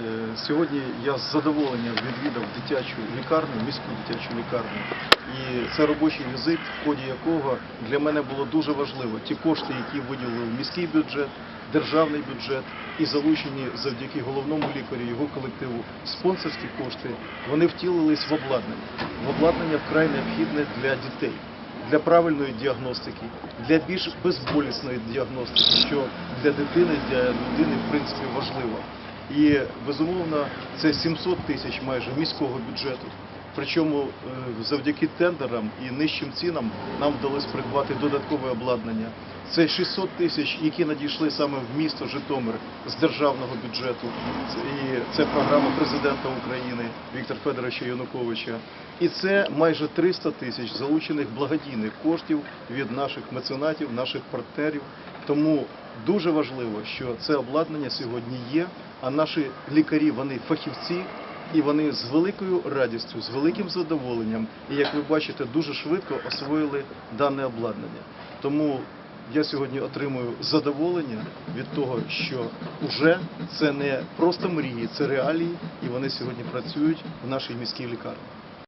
Е, Сьогодні я з задоволенням відвідав дитячу лікарню, міську дитячу лікарню. І це робочий візит, в ході якого для мене було дуже важливо ті кошти, які виділили міський бюджет, державний бюджет і залучені завдяки головному лікарю, його колективу спонсорські кошти, вони втілились в обладнання. В обладнання вкрай необхідне для дітей. Для правильної діагностики, для більш безболісної діагностики, що для дитини, для людини в принципі важливо. І безумовно це 700 тисяч майже міського бюджету. Причому е, завдяки тендерам і нижчим цінам нам вдалося придбати додаткове обладнання. Це 600 тисяч, які надійшли саме в місто Житомир з державного бюджету. І це програма президента України Віктора Федоровича Януковича. І це майже 300 тисяч залучених благодійних коштів від наших меценатів, наших партнерів. Тому дуже важливо, що це обладнання сьогодні є, а наші лікарі вони фахівці. І вони з великою радістю, з великим задоволенням, і як ви бачите, дуже швидко освоїли дане обладнання. Тому я сьогодні отримую задоволення від того, що вже це не просто мрії, це реалії, і вони сьогодні працюють в нашій міській лікарні.